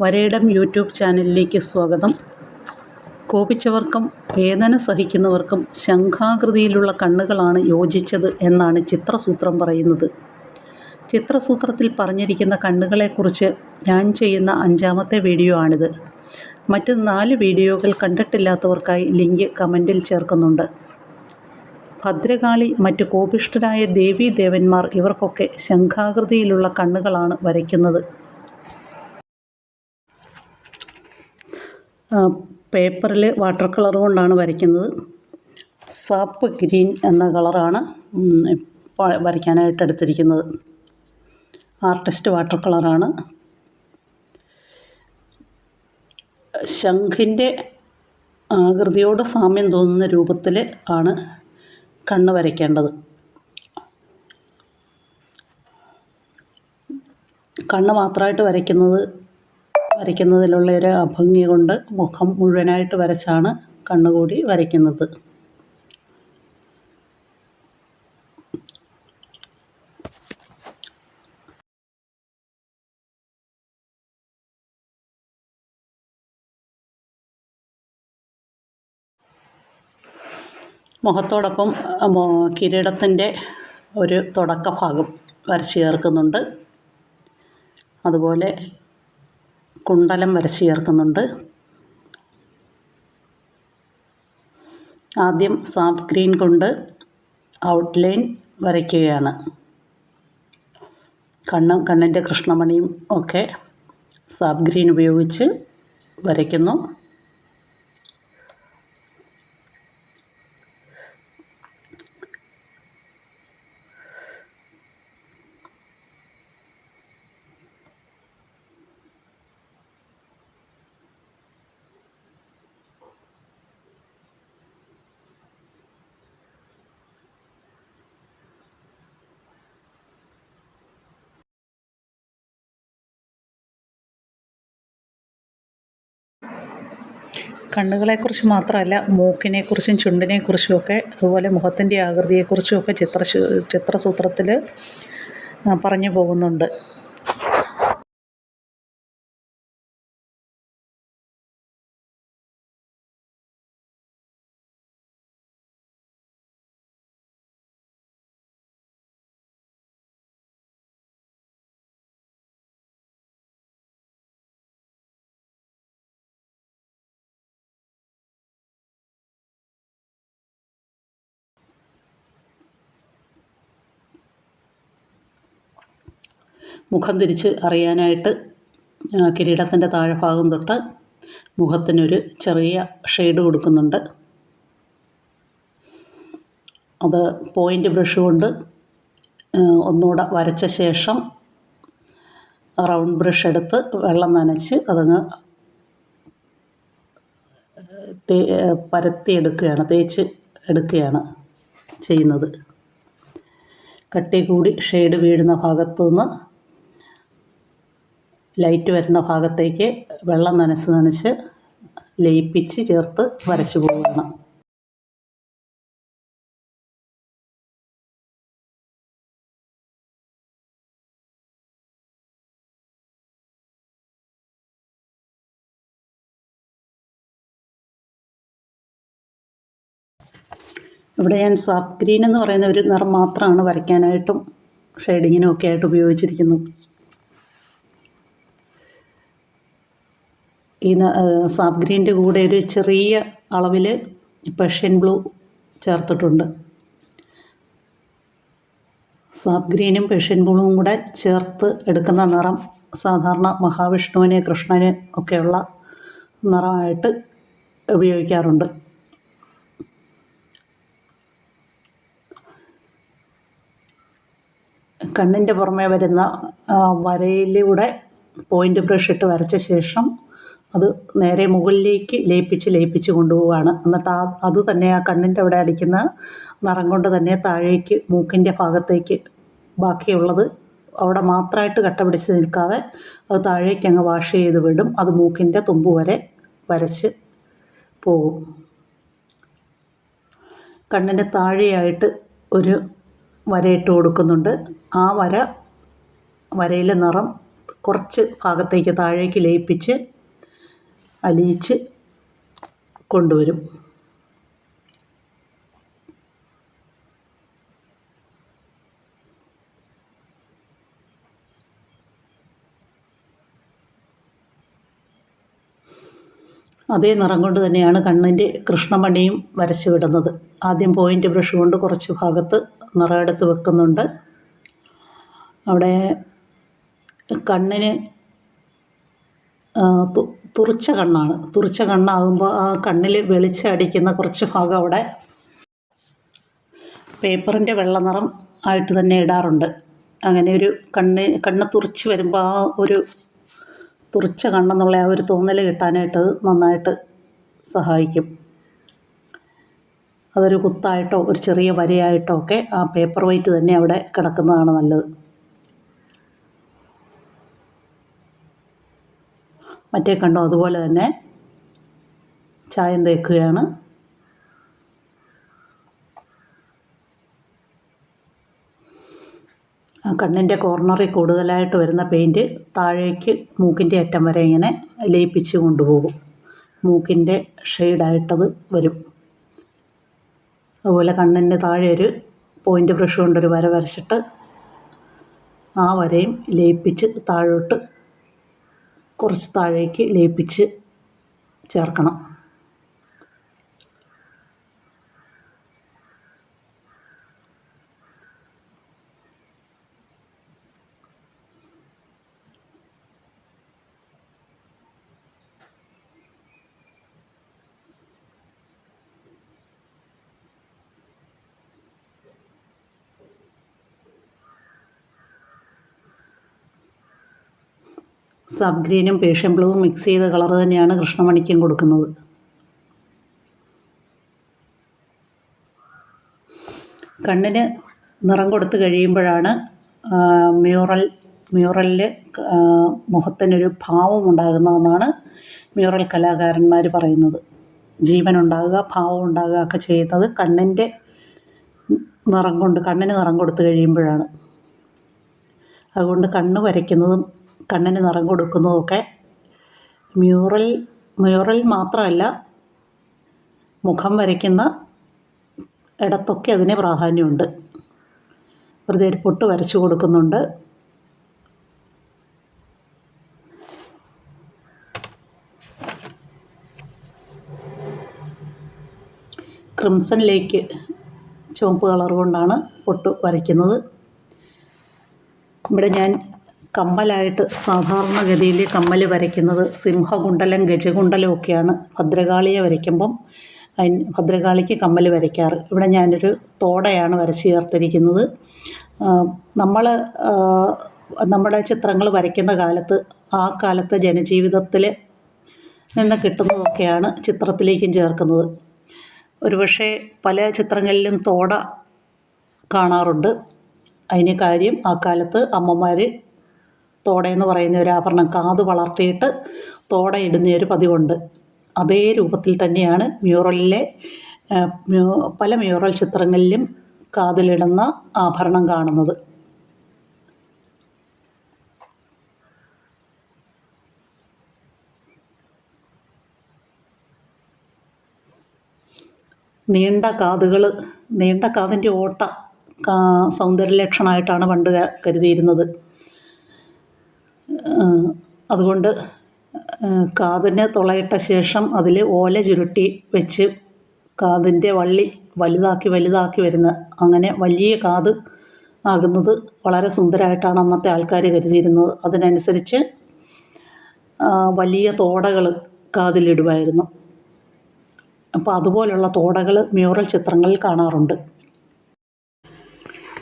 വരയിടം YouTube ചാനലിലേക്ക് സ്വാഗതം. കോപിച്ചവർക്കും വേദന സഹിക്കുന്നവർക്കും ശംഖാകൃതിയിലുള്ള കണ്ണുകളാണ് യോജിച്ചത് എന്നാണ് ചിത്രസൂത്രം പറയുന്നത്. ചിത്രസൂത്രത്തിൽ പറഞ്ഞിരിക്കുന്ന കണ്ണുകളെക്കുറിച്ച് ഞാൻ ചെയ്യുന്ന അഞ്ചാമത്തെ വീഡിയോ ആണിത്. മറ്റ് നാല് വീഡിയോകൾ കണ്ടിട്ടില്ലാത്തവർക്കായി ലിങ്ക് കമന്റിൽ ചേർക്കുന്നുണ്ട്. ഭദ്രകാളി മറ്റ് കോപിഷ്ഠരായ ദേവീദേവന്മാർ ഇവർക്കൊക്കെ ശംഖാകൃതിയിലുള്ള കണ്ണുകളാണ് വരയ്ക്കുന്നത്. പേപ്പറിൽ വാട്ടർ കളർ കൊണ്ടാണ് വരയ്ക്കുന്നത്. സാപ്പ് ഗ്രീൻ എന്ന കളറാണ് വരയ്ക്കാനായിട്ട് എടുത്തിരിക്കുന്നത്. ആർട്ടിസ്റ്റ് വാട്ടർ കളറാണ്. ശംഖിന്റെ ആകൃതിയോട് സാമ്യം തോന്നുന്ന രൂപത്തിൽ ആണ് കണ്ണ് വരയ്ക്കേണ്ടത്. കണ്ണ് മാത്രമായിട്ട് വരയ്ക്കുന്നത് വരയ്ക്കുന്നതിലുള്ള ഒരു അഭംഗി കൊണ്ട് മുഖം മുഴുവനായിട്ട് വരച്ചാണ് കണ്ണുകൂടി വരയ്ക്കുന്നത്. മുഖത്തോടൊപ്പം കിരീടത്തിന്റെ ഒരു തുടക്ക ഭാഗം വരച്ച് ചേർക്കുന്നുണ്ട്. അതുപോലെ കുണ്ടലം വരച്ച് ചേർക്കുന്നുണ്ട്. ആദ്യം സാഫ് ഗ്രീൻ കൊണ്ട് ഔട്ട്ലൈൻ വരയ്ക്കുകയാണ്. കണ്ണും കണ്ണിന്റെ കൃഷ്ണമണിയും ഒക്കെ സാഫ്റ്റ് ഗ്രീൻ ഉപയോഗിച്ച് വരയ്ക്കുന്നു. കണ്ണുകളെക്കുറിച്ച് മാത്രമല്ല മൂക്കിനെക്കുറിച്ചും ചുണ്ടിനെക്കുറിച്ചും ഒക്കെ അതുപോലെ മുഖത്തിന്റെ ആകൃതിയെക്കുറിച്ചും ഒക്കെ ചിത്ര ചിത്രസൂത്രത്തിൽ പറഞ്ഞു പോകുന്നുണ്ട്. മുഖം തിരിച്ച് അറിയാനായിട്ട് കിരീടത്തിന്റെ താഴെഭാഗം തൊട്ട് മുഖത്തിനൊരു ചെറിയ ഷെയ്ഡ് കൊടുക്കുന്നുണ്ട്. അത് പോയിന്റ് ബ്രഷ് കൊണ്ട് ഒന്നുകൂടെ വരച്ച ശേഷം റൗണ്ട് ബ്രഷ് എടുത്ത് വെള്ളം നനച്ച് അതങ്ങ് തേ പരത്തിയെടുക്കുകയാണ് തേച്ച് എടുക്കുകയാണ് ചെയ്യുന്നത്. കട്ടി കൂടി ഷെയ്ഡ് വീഴുന്ന ഭാഗത്തു നിന്ന് ലൈറ്റ് വരുന്ന ഭാഗത്തേക്ക് വെള്ളം നനച്ച് നനച്ച് ലയിപ്പിച്ച് ചേർത്ത് വരച്ചു പോവുകയാണ്. ഇവിടെ ഞാൻ സാഫ് ഗ്രീൻ എന്ന് പറയുന്ന ഒരു നിറം മാത്രമാണ് വരയ്ക്കാനായിട്ടും ഷെയ്ഡിങ്ങിനും ഒക്കെ ആയിട്ട് ഉപയോഗിച്ചിരിക്കുന്നത്. ഈ സാഫ് ഗ്രീന്റെ കൂടെ ഒരു ചെറിയ അളവിൽ പെർഷ്യൻ ബ്ലൂ ചേർത്തിട്ടുണ്ട്. സാഫ് ഗ്രീനും പെർഷ്യൻ ബ്ലൂവും കൂടെ ചേർത്ത് എടുക്കുന്ന നിറം സാധാരണ മഹാവിഷ്ണുവിന് കൃഷ്ണന് ഒക്കെയുള്ള നിറമായിട്ട് ഉപയോഗിക്കാറുണ്ട്. കണ്ണിന്റെ പുറമേ വരുന്ന വരയിലൂടെ പോയിന്റ് ബ്രഷ് ഇട്ട് വരച്ച ശേഷം അത് നേരെ മുകളിലേക്ക് ലയിപ്പിച്ച് ലയിപ്പിച്ച് കൊണ്ടുപോവുകയാണ്. എന്നിട്ട് ആ അത് തന്നെ ആ കണ്ണിന്റെ അവിടെ അടിക്കുന്ന നിറം കൊണ്ട് തന്നെ താഴേക്ക് മൂക്കിന്റെ ഭാഗത്തേക്ക് ബാക്കിയുള്ളത് അവിടെ മാത്രമായിട്ട് കട്ട പിടിച്ച് നിൽക്കാതെ അത് താഴേക്ക് അങ്ങ് വാഷ് ചെയ്ത് വിടും. അത് മൂക്കിന്റെ തുമ്പ് വരെ വരച്ച് പോകും. കണ്ണിന്റെ താഴെയായിട്ട് ഒരു വരയിട്ട് കൊടുക്കുന്നുണ്ട്. ആ വര വരയിലെ നിറം കുറച്ച് ഭാഗത്തേക്ക് താഴേക്ക് ലയിപ്പിച്ച് അലിയിച്ച് കൊണ്ടുവരും. അതേ നിറം കൊണ്ട് തന്നെയാണ് കണ്ണിന്റെ കൃഷ്ണമണിയും വരച്ചു വിടുന്നത്. ആദ്യം പോയിന്റ് ബ്രഷ് കൊണ്ട് കുറച്ച് ഭാഗത്ത് നിറം എടുത്ത് വെക്കുന്നുണ്ട്. അവിടെ കണ്ണിന് തുറിച്ച കണ്ണാണ്. തുറിച്ച കണ്ണാകുമ്പോൾ ആ കണ്ണിൽ വെളിച്ചം അടിക്കുന്ന കുറച്ച് ഭാഗം അവിടെ പേപ്പറിന്റെ വെള്ള നിറം ആയിട്ട് തന്നെ ഇടാറുണ്ട്. അങ്ങനെ ഒരു കണ്ണ് കണ്ണ് തുറിച്ച് വരുമ്പോൾ ആ ഒരു തുറിച്ച കണ്ണെന്നുള്ള ആ ഒരു തോന്നൽ കിട്ടാനായിട്ട് നന്നായിട്ട് സഹായിക്കും. അതൊരു കുത്തായിട്ടോ ഒരു ചെറിയ വരയായിട്ടോ ഒക്കെ ആ പേപ്പർ വൈറ്റ് തന്നെ അവിടെ കിടക്കുന്നതാണ് നല്ലത്. മറ്റേ കണ്ടോ? അതുപോലെ തന്നെ ചായം തേക്കുകയാണ് കണ്ണിന്റെ കോർണറിൽ കൂടുതലായിട്ട് വരുന്ന പെയിന്റ് താഴേക്ക് മൂക്കിന്റെ അറ്റം വരെ ഇങ്ങനെ ലയിപ്പിച്ച് കൊണ്ടുപോകും. മൂക്കിന്റെ ഷെയ്ഡായിട്ടത് വരും. അതുപോലെ കണ്ണിന്റെ താഴെ ഒരു പോയിന്റ് ബ്രഷ് കൊണ്ടൊരു വര വരച്ചിട്ട് ആ വരയും ലയിപ്പിച്ച് താഴോട്ട് കുറച്ച് താഴേക്ക് ലയിപ്പിച്ച് ചേർക്കണം. സബ് ഗ്രീനും പേഷ്യൻ ബ്ലൂവും മിക്സ് ചെയ്ത കളർ തന്നെയാണ് കൃഷ്ണമണിക്കും കൊടുക്കുന്നത്. കണ്ണിന് നിറം കൊടുത്ത് കഴിയുമ്പോഴാണ് മ്യൂറൽ മ്യൂറലിൽ മുഖത്തിനൊരു ഭാവം ഉണ്ടാകുന്നതെന്നാണ് മ്യൂറൽ കലാകാരന്മാർ പറയുന്നത്. ജീവൻ ഉണ്ടാകുക ഭാവം ഉണ്ടാകുക ഒക്കെ ചെയ്യുന്നത് കണ്ണിന്റെ നിറം കൊണ്ട് കണ്ണിന് നിറം കൊടുത്ത് കഴിയുമ്പോഴാണ്. അതുകൊണ്ട് കണ്ണ് വരയ്ക്കുന്നതും കണ്ണിന് നിറം കൊടുക്കുന്നതൊക്കെ മ്യൂറൽ മ്യൂറൽ മാത്രമല്ല മുഖം വരയ്ക്കുന്ന ഇടത്തൊക്കെ അതിന് പ്രാധാന്യമുണ്ട്. വെറുതെ ഒരു പൊട്ട് വരച്ചു കൊടുക്കുന്നുണ്ട്. ക്രിംസൺ ലേക്ക് ചുവപ്പ് കളർ കൊണ്ടാണ് പൊട്ട് വരയ്ക്കുന്നത്. ഇവിടെ ഞാൻ കമ്മലായിട്ട് സാധാരണഗതിയിൽ കമ്മൽ വരയ്ക്കുന്നത് സിംഹകുണ്ടലം ഗജകുണ്ടലം ഒക്കെയാണ്. ഭദ്രകാളിയെ വരയ്ക്കുമ്പം അതിന് ഭദ്രകാളിക്ക് കമ്മൽ വരയ്ക്കാറ്. ഇവിടെ ഞാനൊരു തോടയാണ് വരച്ച് ചേർത്തിരിക്കുന്നത്. നമ്മൾ നമ്മുടെ ചിത്രങ്ങൾ വരയ്ക്കുന്ന കാലത്ത് ആ കാലത്തെ ജനജീവിതത്തിൽ നിന്ന് കിട്ടുന്നതൊക്കെയാണ് ചിത്രത്തിലേക്കും ചേർക്കുന്നത്. ഒരുപക്ഷെ പല ചിത്രങ്ങളിലും തോട കാണാറുണ്ട്. അതിന് കാര്യം ആ കാലത്ത് അമ്മമാർ തോടയെന്ന് പറയുന്ന ഒരു ആഭരണം കാത് വളർത്തിയിട്ട് തോട ഇടുന്ന ഒരു പതിവുണ്ട്. അതേ രൂപത്തിൽ തന്നെയാണ് മ്യൂറലിലെ പല മ്യൂറൽ ചിത്രങ്ങളിലും കാതിലിടുന്ന ആഭരണം കാണുന്നത്. നീണ്ട കാതുകൾ നീണ്ട കാതിന്റെ ഓട്ട സൗന്ദര്യലക്ഷണമായിട്ടാണ് പണ്ട് കരുതിയിരുന്നത്. അതുകൊണ്ട് കാതിന് തുളയിട്ട ശേഷം അതിൽ ഓല ചുരുട്ടി വെച്ച് കാതിന്റെ വള്ളി വലുതാക്കി വലുതാക്കി വരുന്ന അങ്ങനെ വലിയ കാത് ആകുന്നത് വളരെ സുന്ദരമായിട്ടാണ് അന്നത്തെ ആൾക്കാർ കരുതിയിരുന്നത്. അതിനനുസരിച്ച് വലിയ തോടകൾ കാതിലിടുമായിരുന്നു അപ്പോൾ അതുപോലുള്ള തോടകൾ മ്യൂറൽ ചിത്രങ്ങളിൽ കാണാറുണ്ട്.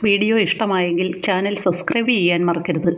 വീഡിയോ ഇഷ്ടമായെങ്കിൽ ചാനൽ സബ്സ്ക്രൈബ് ചെയ്യാൻ മറക്കരുത്.